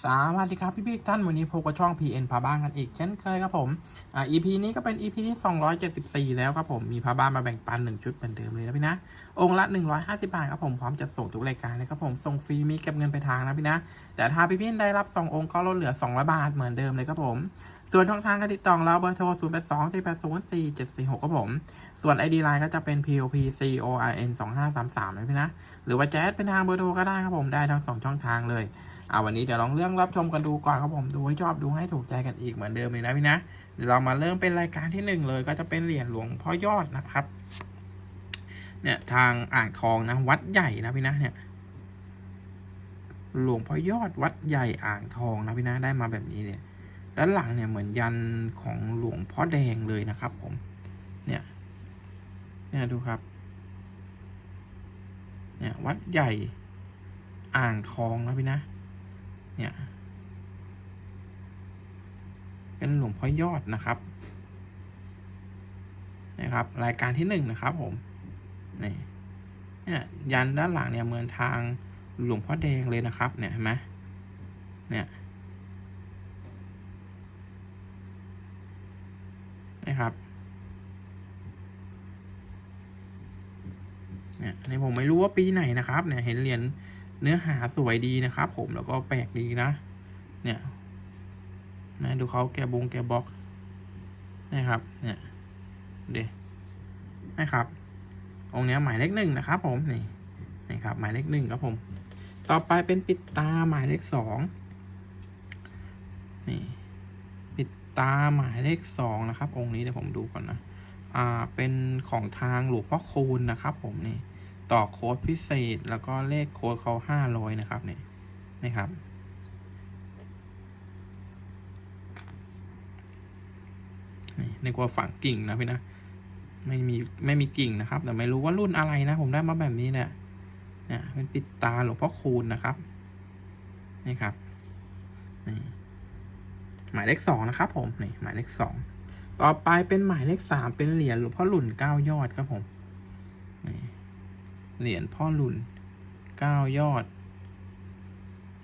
สวัสดีครับพี่พี่ๆท่านวันนี้พบกับช่อง PN พาบ้านกันอีกเช่นเคยครับผมอ่า EP นี้ก็เป็น EP ที่ 274 แล้วครับผมมีพาบ้านมาแบ่งปัน 1 ชุดเหมือนเดิมเลยนะพี่นะองค์ละ 150 บาทครับผมพร้อมจะส่งทุกรายการเลยครับผมส่งฟรีมีเก็บเงินไปทางนะพี่นะแต่ถ้าพี่พี่ๆได้รับ 2 องค์ก็ลดเหลือ 200 บาทเหมือนเดิมเลยครับผม ส่วนช่องทางการติดต่อเราเบอร์โทร 0 8 2 4 8 0 4 7 4 6ครับผม ส่วน ID Line ก็จะเป็น POP CORN 2533นะพี่นะ หรือว่าแจ๊ดเป็นทางเบอร์โทรก็ได้ครับผม ได้ทั้งสองช่องทางเลยอ่าวันนี้เดี๋ยวลองเรื่องรับชมกันดูก่อนครับผม ดูให้ชอบดูให้ถูกใจกันอีกเหมือนเดิมเลยนะพี่นะ เดี๋ยวเรามาเริ่มเป็นรายการที่หนึ่งเลย ก็จะเป็นเหรียญหลวงพ่อยอดนะครับ เนี่ยทางอ่างทองนะ วัดใหญ่นะพี่นะเนี่ยหลวงพ่อยอดวัดใหญ่อ่างทองนะพี่นะได้มาแบบนี้เนี่ย ด้านหลังเนี่ยเหมือนยันของหลวงพ่อแดงเลยนะครับผม เนี่ย เนี่ยดูครับ เนี่ยวัดใหญ่อ่างทองนะพี่นะ เนี่ย เป็นหลวงพ่อยอดนะครับ นะครับ รายการที่หนึ่งนะครับผม นี่เนี่ยยันด้านหลังเนี่ยเหมือนทางหลวงพ่อแดงเลยนะครับ เนี่ยเห็นไหมเนี่ย นะครับเนี่ยในผมไม่รู้ว่าปีไหนนะครับเนี่ยเห็นเหรียญเนื้อหาสวยดีนะครับ ผมแล้วก็แปลกดีนะ เนี่ยนะดูเขาแกะบงแกะบล็อกนะครับ เนี่ยเดี๋ยวนะครับ องค์เนี้ยหมายเลขหนึ่งนะครับ ผมนี่นี่ครับ หมายเลขหนึ่งครับผม ต่อไปเป็นปิดตาหมายเลขสองนี่ ตาหมายเลขสองนะครับ องค์นี้เดี๋ยวผมดูก่อนนะ อ่า เป็นของทางหลวงพ่อคูณนะครับผมนี่ ต่อโค้ดพิเศษแล้วก็เลขโค้ดเขาห้าร้อยนะครับนี่นี่ครับ นี่ในกว่าฝังกิ่งนะพี่นะ ไม่มีไม่มีกิ่งนะครับ แต่ไม่รู้ว่ารุ่นอะไรนะ ผมได้มาแบบนี้เนี่ยเนี่ยเป็นปิดตาหลวงพ่อคูณนะครับ นี่ครับ นี่ หมายเลขสองนะครับผมนี่หมายเลขสองต่อไปเป็นหมายเลขสามเป็นเหรียญหลวงพ่อหลุนเก้ายอดครับผมนี่เหรียญพ่อหลุนเก้ายอด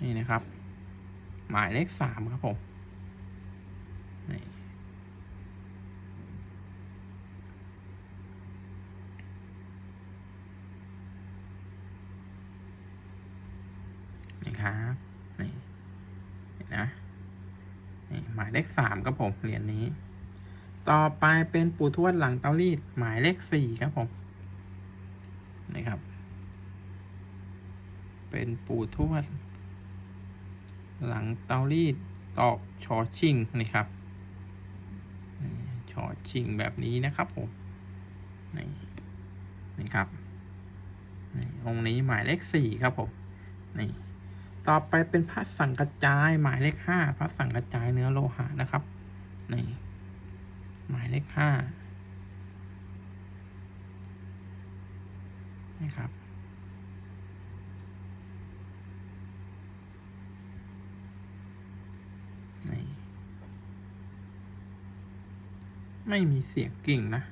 นี่นะครับ หมายเลขสามครับผมนี่นี่ครับนี่เห็นนะนี่หมาย เลขสามครับผมเหรียญนี้ ต่อไปเป็นปู่ทวดหลังเตารีดหมายเลขสี่ครับผมนี่ครับ เป็นปู่ทวด หลังเตารีดตอกชอชิงนี่ครับชอชิงแบบนี้นะครับผมนี่นี่ครับองค์นี้หมายเลขสี่ครับผมนี่ ต่อไปเป็นพระสังกระจายหมายเลขห้าพระสังกระจายเนื้อโลหะนะครับนี่หมายเลขห้านี่ครับนี่ไม่มีเสียงกิ่งนะ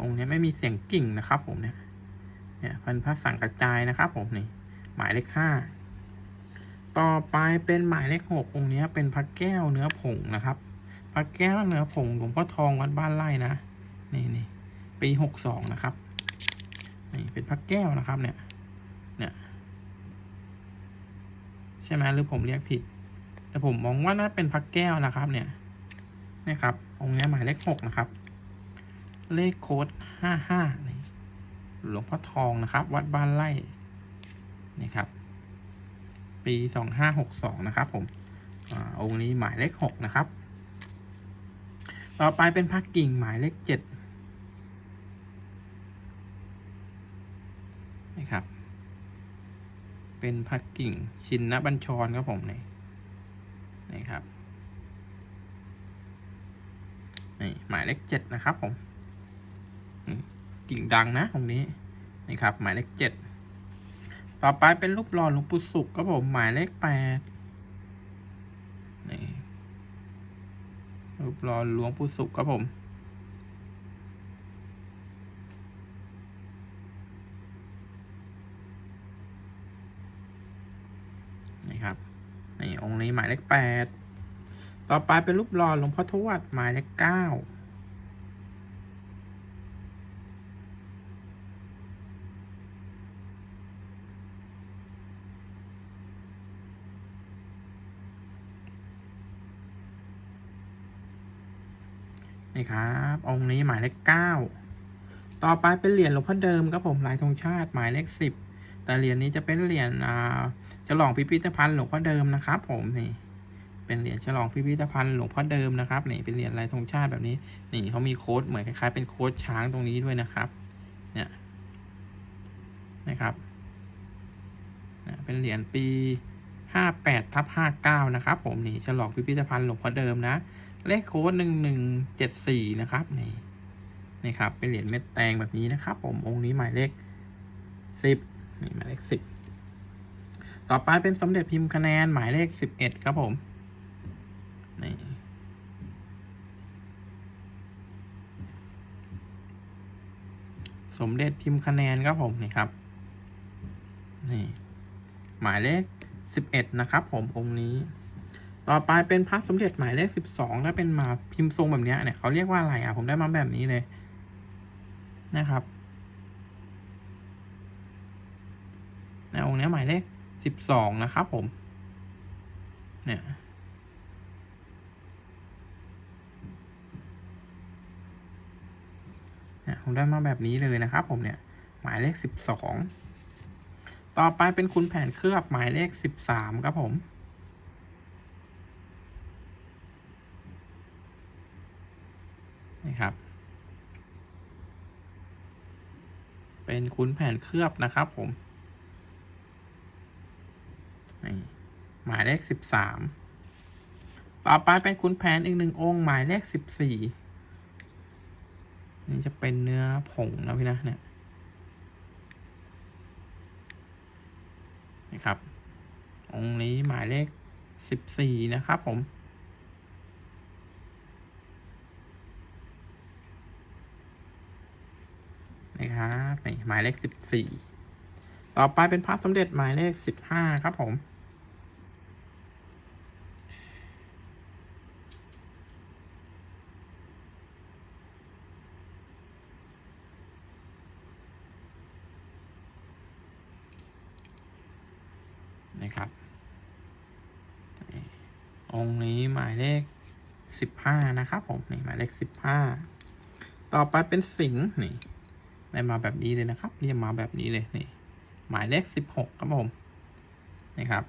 องค์นี้ไม่มีเสียงกิ่งนะครับ ผมเนี่ยเนี่ยเป็นพระสังกระจายนะครับ ผมนี่หมายเลขห้า ต่อไปเป็นหมายเลขหกองค์นี้เป็นพระแก้วเนื้อผงนะครับ พระแก้วเนื้อผงหลวงพ่อทองวัดบ้านไร่นะ นี่นี่ปีหกสองนะครับ นี่เป็นพระแก้วนะครับเนี่ย เนี่ย ใช่ไหมหรือผมเรียกผิด แต่ผมมองว่าน่าเป็นพระแก้วนะครับ เนี่ยนี่ครับ องค์นี้หมายเลขหกนะครับ เลขโค้ดห้าห้าหลวงพ่อทองนะครับ วัดบ้านไร่นี่ครับ ปีสองห้าหกสองนะครับผมอองค์นี้หมายเลขหกนะครับ ต่อไปเป็นพระกิ่งหมายเลขเจ็ดนี่ครับ เป็นพระกิ่งชินนบัญชรครับผมนี่นี่ครับนี่หมายเลขเจ็ดนะครับผมกิ่งดังนะตรงนี้นี่ครับ หมายเลขเจ็ด ต่อไปเป็นรูปหล่อหลวงปู่สุขครับผมหมายเลขแปดนี่รูปหล่อหลวงปู่สุขครับผมนี่ครับนี่องค์นี้หมายเลขแปดต่อไปเป็นรูปหล่อหลวงพ่อทวดหมายเลขเก้า นี่ครับ องค์นี้หมายเลขเก้าต่อไปเป็นเหรียญหลวงพ่อเดิมครับผมลายธงชาติหมายเลขสิบแต่เหรียญนี้จะเป็นเหรียญอ่าฉลองพิพิธภัณฑ์หลวงพ่อเดิมนะครับ ผมนี่ เป็นเหรียญฉลองพิพิธภัณฑ์หลวงพ่อเดิมนะครับนี่เป็นเหรียญลายธงชาติแบบนี้ นี่เขามีโค้ดเหมือนคล้ายๆเป็นโค้ดช้างตรงนี้ด้วยนะครับ เนี่ยนะครับนี่เป็นเหรียญปี ห้าแปดทับห้าเก้านะครับผมนี่ฉลองพิพิธภัณฑ์หลวงพ่อเดิมนะ เลขโค้ดหนึ่งหนึ่งเจ็ดสี่นะครับนี่นี่ครับเป็นเหรียญเม็ดแตงแบบนี้นะครับผมองค์นี้หมายเลขสิบนี่หมายเลขสิบต่อไปเป็นสมเด็จพิมพ์คะแนนหมายเลขสิบเอ็ดครับผมนี่สมเด็จพิมพ์คะแนนครับผมนี่ครับนี่หมายเลข สิบเอ็ดนะครับผมองค์นี้ ต่อไปเป็นพระสมเด็จหมายเลขสิบสองถ้าเป็นมาพิมพ์ทรงแบบนี้เนี่ยเขาเรียกว่าอะไรอะผมได้มาแบบนี้เลยนะครับในองค์นี้หมายเลขสิบสองนะครับผม เนี่ยผมได้มาแบบนี้เลยนะครับผมเนี่ย หมายเลขสิบสอง ต่อไปเป็นคุณแผนเคลือบหมายเลขสิบสามครับผมนี่ครับ เป็นคุ้นแผนเคลือบนะครับผมนี่หมายเลขสิบสามต่อไปเป็นคุ้นแผนอีกหนึ่งองค์หมายเลขสิบสี่นี่จะเป็นเนื้อผงนะพี่นะเนี่ย ครับ องค์นี้หมายเลขสิบสี่นะครับผม นะครับนี่หมายเลขสิบสี่ต่อไปเป็นพระสมเด็จหมายเลขสิบห้าครับผม นะครับนี่องค์นี้หมายเลข สิบห้านะครับผมนี่หมายเลขสิบห้าต่อไปเป็นสิงห์นี่ได้มาแบบนี้เลยนะครับ เรียงมาแบบนี้เลยนี่หมายเลขสิบหกครับผมนี่ครับ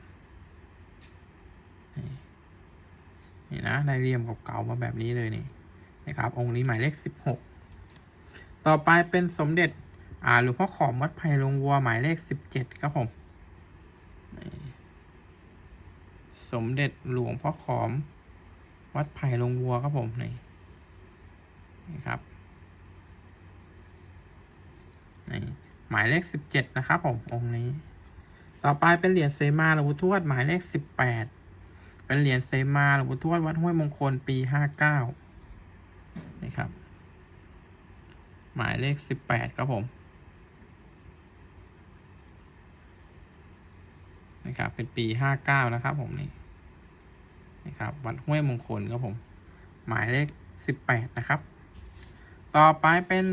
นี่นี่นะได้เรียมเก่าๆมาแบบนี้เลยนี่นะครับ องค์นี้หมายเลขสิบหกต่อไปเป็นสมเด็จอ่าหลวงพ่อขอมวัดไผ่ลงวัวหมายเลขสิบเจ็ดครับผมสมเด็จหลวงพ่อขอม วัดไผ่ลงวัวครับผมนี่นี่ครับนี่หมายเลขสิบเจ็ดนะครับผมองค์นี้ ต่อไปเป็นเหรียญเซมาหลวงปู่ทวดหมายเลขสิบแปดเป็นเหรียญเซมาหลวงปู่ทวดวัดห้วยมงคลปีห้าเก้านี่ครับ หมายเลขสิบแปดครับผมนี่ครับเป็นปีห้าเก้านะครับผมนี่ นี่ครับ วัดห้วยมงคลครับผม หมายเลขสิบแปดนะครับ ต่อไปเป็น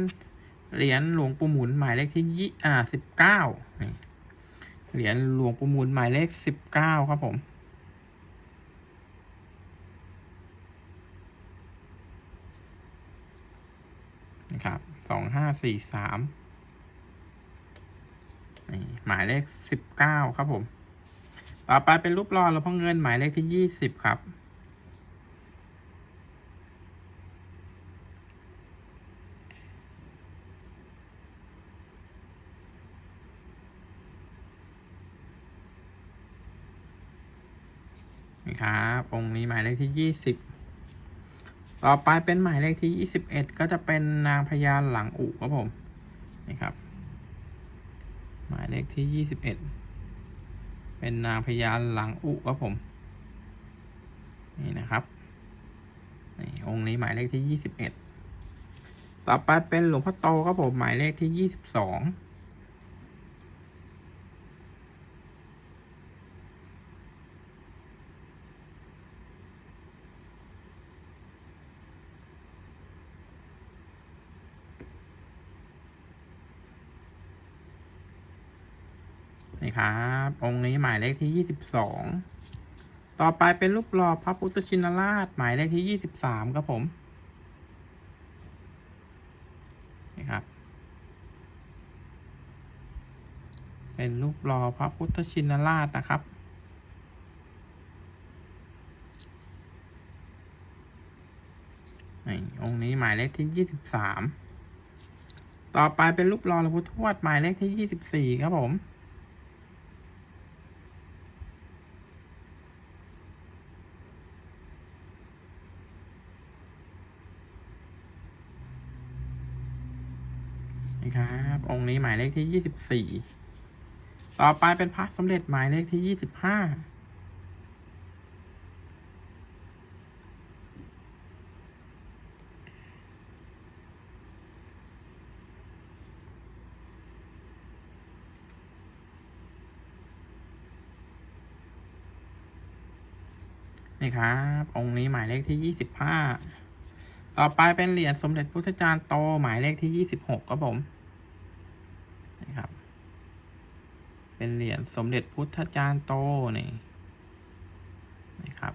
เหรียญหลวงปู่หมุนหมายเลขที่ยี่อ่าสิบเก้าเหรียญหลวงปู่หมุนหมายเลขสิบเก้าครับผม นะครับสองห้าสี่สามนี่หมายเลขสิบเก้าครับผม ต่อไปเป็นรูปหลอหลวงพ่อเงินหมายเลขที่ยี่สิบครับ นี่ครับองค์นี้หมายเลขที่ยี่สิบต่อไปเป็นหมายเลขที่ยี่สิบเอ็ดก็จะเป็นนางพญาหลังอุครับผม นี่ครับ หมายเลขที่ยี่สิบเอ็ด เป็นนางพญาหลังอุครับผม นี่นะครับนี่องค์นี้หมายเลขที่ยี่สิบเอ็ดต่อไปเป็นหลวงพ่อโตครับผมหมายเลขที่ยี่สิบสอง นี่ครับ องค์นี้หมายเลขที่ยี่สิบสอง ต่อไปเป็นรูปหล่อพระพุทธชินราช หมายเลขที่ยี่สิบสามครับผมนี่ครับ เป็นรูปหล่อพระพุทธชินราชนะครับนี่องค์นี้หมายเลขที่ยี่สิบสาม ต่อไปเป็นรูปหล่อหลวงพ่อทวดหมายเลขที่ยี่สิบสี่ครับผม นี่ครับ องค์นี้หมายเลขที่ยี่สิบสี่ต่อไปเป็นพระสมเด็จหมายเลขที่ยี่สิบห้านี่ครับ องค์นี้หมายเลขที่ยี่สิบห้า ต่อไปเป็นเหรียญสมเด็จพุทธจารย์โตหมายเลขที่ยี่สิบหกครับผมนี่ครับ เป็นเหรียญสมเด็จพุทธจารย์โตนี่นี่ครับ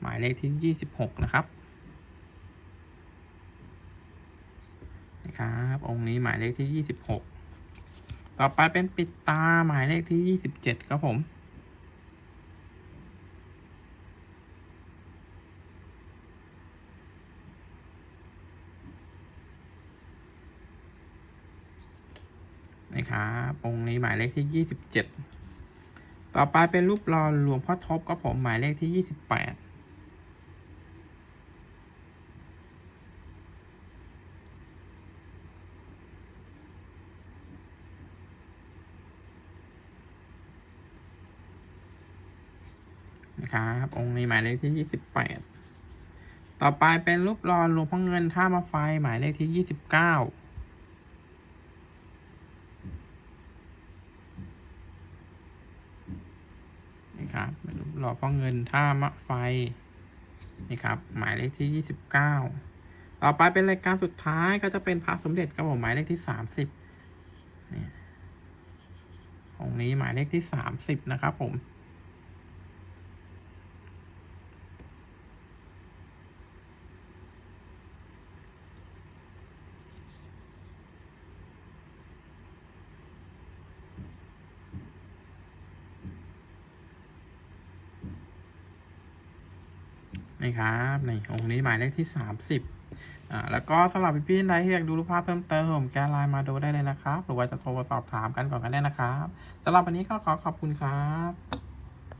หมายเลขที่ยี่สิบหกนะครับนี่ครับองค์นี้หมายเลขที่ยี่สิบหกต่อไปเป็นปิดตาหมายเลขที่ยี่สิบเจ็ดครับผม นะครับ องค์นี้หมายเลขที่ยี่สิบเจ็ดต่อไปเป็นรูปหล่อหลวงพ่อทบครับผมหมายเลขที่ยี่สิบแปดนะครับองค์นี้หมายเลขที่ยี่สิบแปดต่อไปเป็นรูปหล่อหลวงพ่อเงินท่ามาไฟหมายเลขที่ยี่สิบเก้า นี่ครับเป็นรูป หล่อพ่อเงินท่ามะไฟนี่ครับ หมายเลขที่ยี่สิบเก้าต่อไปเป็นรายการสุดท้ายก็จะเป็นพระสมเด็จครับผมหมายเลขที่สามสิบนี่องนี้หมายเลขที่สามสิบนะครับผม นี่ครับในองค์นี้หมายเลขที่สามสิบอ่าแล้วก็สำหรับพี่ๆใดที่อยากดูรูปภาพเพิ่มเติมแกไลน์มาดูได้เลยนะครับ หรือว่าจะโทรสอบถามกันก่อนก็ได้นะครับสำหรับวันนี้ก็ขอขอบคุณครับ